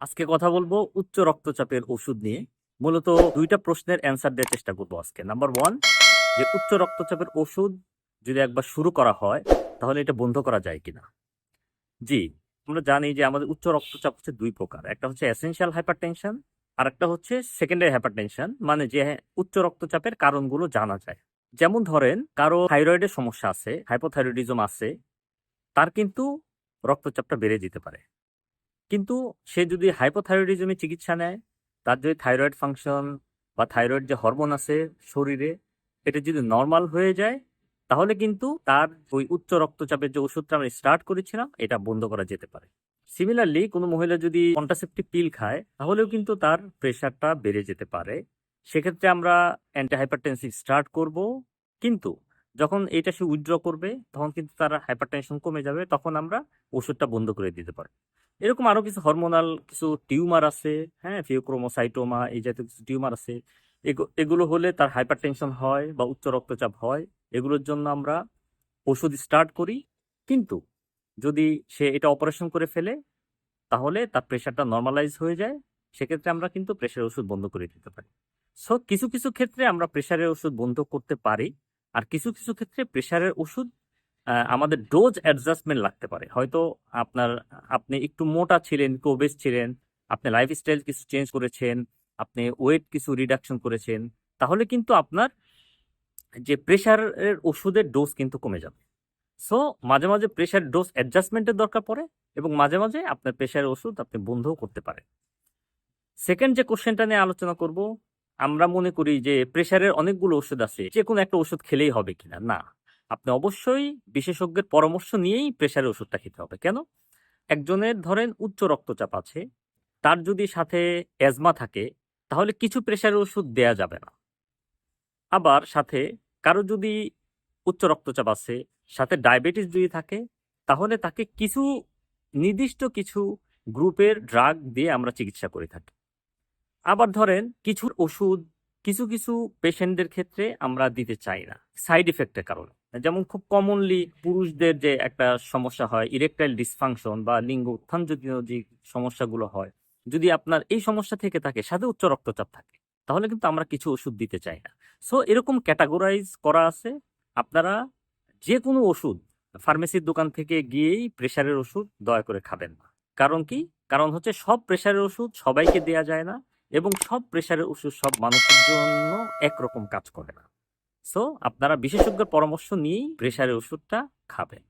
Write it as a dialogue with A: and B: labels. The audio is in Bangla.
A: আজকে কথা বলব উচ্চ রক্তচাপের ওষুধ নিয়ে। মূলত দুইটা প্রশ্নের অ্যান্সার দেওয়ার চেষ্টা করব আজকে। নাম্বার ওয়ান, যে উচ্চ রক্তচাপের ওষুধ যদি একবার শুরু করা হয়, তাহলে এটা বন্ধ করা যায় কিনা? জি, আমরা জানি যে আমাদের উচ্চ রক্তচাপ হচ্ছে দুই প্রকার। একটা হচ্ছে এসেনশিয়াল হাইপারটেনশন আর একটা হচ্ছে সেকেন্ডারি হাইপারটেনশন মানে যে উচ্চ রক্তচাপের কারণগুলো জানা যায়। যেমন ধরেন, কারও থাইরয়েডের সমস্যা আছে হাইপোথাইরয়েডিজম আছে, তার কিন্তু রক্তচাপটা বেড়ে যেতে পারে। কিন্তু সে যদি হাইপোথাইরয়েডিজমের চিকিৎসা নেয়, তার যদি থাইরয়েড ফাংশন বা থাইরয়েড যে হরমোন আছে শরীরে, এটা যদি নর্মাল হয়ে যায়, তাহলে কিন্তু তার ওই উচ্চ রক্তচাপের যে ওষুধটা আমরা স্টার্ট করেছিলাম, এটা বন্ধ করা যেতে পারে। সিমিলারলি কোনো মহিলা যদি কন্ট্রাসেপটিভ পিল খায়, তাহলেও কিন্তু তার প্রেশারটা বেড়ে যেতে পারে। সেক্ষেত্রে আমরা অ্যান্টি হাইপারটেনসিভ স্টার্ট করব। কিন্তু যখন এটা সে উইথড্র করবে, তখন কিন্তু তার হাইপারটেনশন কমে যাবে, তখন আমরা ওষুধটা বন্ধ করে দিতে পারি এরকম আরও কিছু হরমোনাল কিছু টিউমার আছে হ্যাঁ ফিওক্রোমোসাইটোমা এই জাতীয় কিছু টিউমার আছে। এগু- এগুলো হলে তার হাইপারটেনশন হয় বা উচ্চ রক্তচাপ হয়, এগুলোর জন্য আমরা ওষুধ স্টার্ট করি। কিন্তু যদি সে এটা অপারেশন করে ফেলে, তাহলে তার প্রেশারটা নর্মালাইজ হয়ে যায়। সেক্ষেত্রে আমরা কিন্তু প্রেশারের ওষুধ বন্ধ করে দিতে পারি। সো কিছু কিছু ক্ষেত্রে আমরা প্রেশারের ওষুধ বন্ধ করতে পারি। আর কিছু কিছু ক্ষেত্রে প্রেশারের ওষুধ আমাদের ডোজ অ্যাডজাস্টমেন্ট লাগতে পারে। হয়তো আপনার, আপনি একটু মোটা ছিলেন, একটু ওবেস ছিলেন, আপনি লাইফস্টাইল কিছু চেঞ্জ করেছেন, আপনি ওয়েট কিছু রিডাকশন করেছেন, তাহলে কিন্তু আপনার যে প্রেশারের ওষুধের ডোজ কিন্তু কমে যাবে। সো মাঝে মাঝে প্রেশার ডোজ অ্যাডজাস্টমেন্টের দরকার পড়ে এবং মাঝে মাঝে আপনার প্রেশারের ওষুধ আপনি বন্ধও করতে পারেন। সেকেন্ড যে কোশ্চেনটা নিয়ে আলোচনা করব আমরা মনে করি যে প্রেশারের অনেকগুলো ওষুধ আছে যে কোনো একটা ওষুধ খেলেই হবে কিনা? না। আপনি অবশ্যই বিশেষজ্ঞের পরামর্শ নিয়েই প্রেশারের ওষুধটা খেতে হবে। কেন? একজনের ধরেন উচ্চ রক্তচাপ আছে, তার যদি সাথে অ্যাজমা থাকে, তাহলে কিছু প্রেশারের ওষুধ দেয়া যাবে না। আবার সাথে কারও যদি উচ্চ রক্তচাপ আছে, সাথে ডায়াবেটিস যদি থাকে, তাহলে তাকে কিছু নির্দিষ্ট কিছু গ্রুপের ড্রাগ দিয়ে আমরা চিকিৎসা করে থাকি। আবার ধরেন কিছু ওষুধ, কিছু কিছু পেশেন্টদের ক্ষেত্রে আমরা দিতে চাই না। সাইড ইফেক্টের কারণে। যেমন খুব কমনলি পুরুষদের যে একটা সমস্যা হয় ইরেকটাইল ডিসফাংশন বা লিঙ্গ উত্থানজনিত যে সমস্যাগুলো হয়, যদি আপনার এই সমস্যা থেকে থাকে, সাথে উচ্চ রক্তচাপ থাকে, তাহলে কিন্তু আমরা কিছু ওষুধ দিতে চাই না। সো এরকম ক্যাটাগোরাইজ করা আছে। আপনারা যে কোনো ওষুধ ফার্মেসির দোকান থেকে গিয়েই প্রেশারের ওষুধ দয়া করে খাবেন না। কারণ কি? কারণ হচ্ছে সব প্রেশারের ওষুধ সবাইকে দেয়া যায় না। এবং সব প্রেশারের ওষুধ সব মানুষের জন্য একরকম কাজ করে না। সো আপনারা বিশেষজ্ঞের পরামর্শ নিয়েই প্রেশারের ওষুধটা খাবেন।